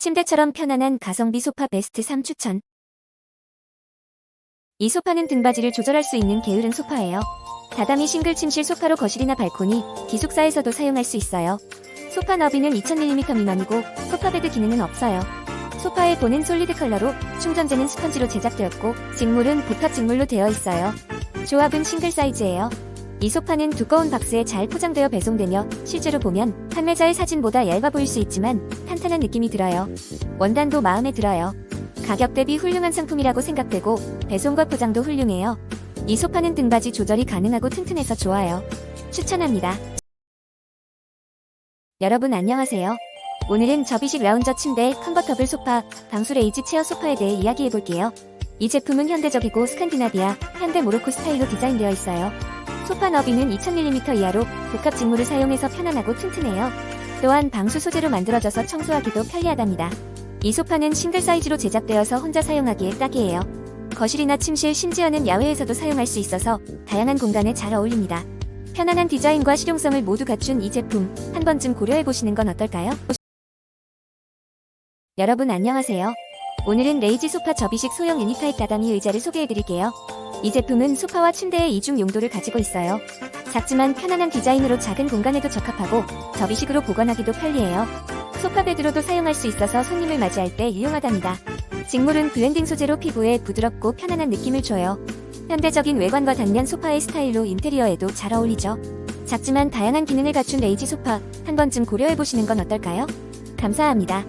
침대처럼 편안한 가성비 소파 베스트 3 추천. 이 소파는 등받이를 조절할 수 있는 게으른 소파예요. 다다미 싱글 침실 소파로 거실이나 발코니, 기숙사에서도 사용할 수 있어요. 소파 너비는 2000mm 미만이고 소파베드 기능은 없어요. 소파의 본은 솔리드 컬러로 충전재는 스펀지로 제작되었고 직물은 복합 직물로 되어 있어요. 조합은 싱글 사이즈예요. 이 소파는 두꺼운 박스에 잘 포장되어 배송되며 실제로 보면 판매자의 사진보다 얇아 보일 수 있지만 탄탄한 느낌이 들어요. 원단도 마음에 들어요. 가격 대비 훌륭한 상품이라고 생각되고 배송과 포장도 훌륭해요. 이 소파는 등받이 조절이 가능하고 튼튼해서 좋아요. 추천합니다. 여러분 안녕하세요. 오늘은 접이식 라운저 침대, 컨버터블 소파, 방수 레이지 체어 소파에 대해 이야기해 볼게요. 이 제품은 현대적이고 스칸디나비아, 현대 모로코 스타일로 디자인되어 있어요. 소파 너비는 2000mm 이하로 복합 직물을 사용해서 편안하고 튼튼해요. 또한 방수 소재로 만들어져서 청소하기도 편리하답니다. 이 소파는 싱글 사이즈로 제작되어서 혼자 사용하기에 딱이에요. 거실이나 침실 심지어는 야외에서도 사용할 수 있어서 다양한 공간에 잘 어울립니다. 편안한 디자인과 실용성을 모두 갖춘 이 제품 한 번쯤 고려해보시는 건 어떨까요? 여러분 안녕하세요. 오늘은 레이지 소파 접이식 소형 유니타입 다다미 의자를 소개해드릴게요. 이 제품은 소파와 침대의 이중 용도를 가지고 있어요. 작지만 편안한 디자인으로 작은 공간에도 적합하고 접이식으로 보관하기도 편리해요. 소파 베드로도 사용할 수 있어서 손님을 맞이할 때 유용하답니다. 직물은 블렌딩 소재로 피부에 부드럽고 편안한 느낌을 줘요. 현대적인 외관과 단면 소파의 스타일로 인테리어에도 잘 어울리죠. 작지만 다양한 기능을 갖춘 레이지 소파 한 번쯤 고려해보시는 건 어떨까요? 감사합니다.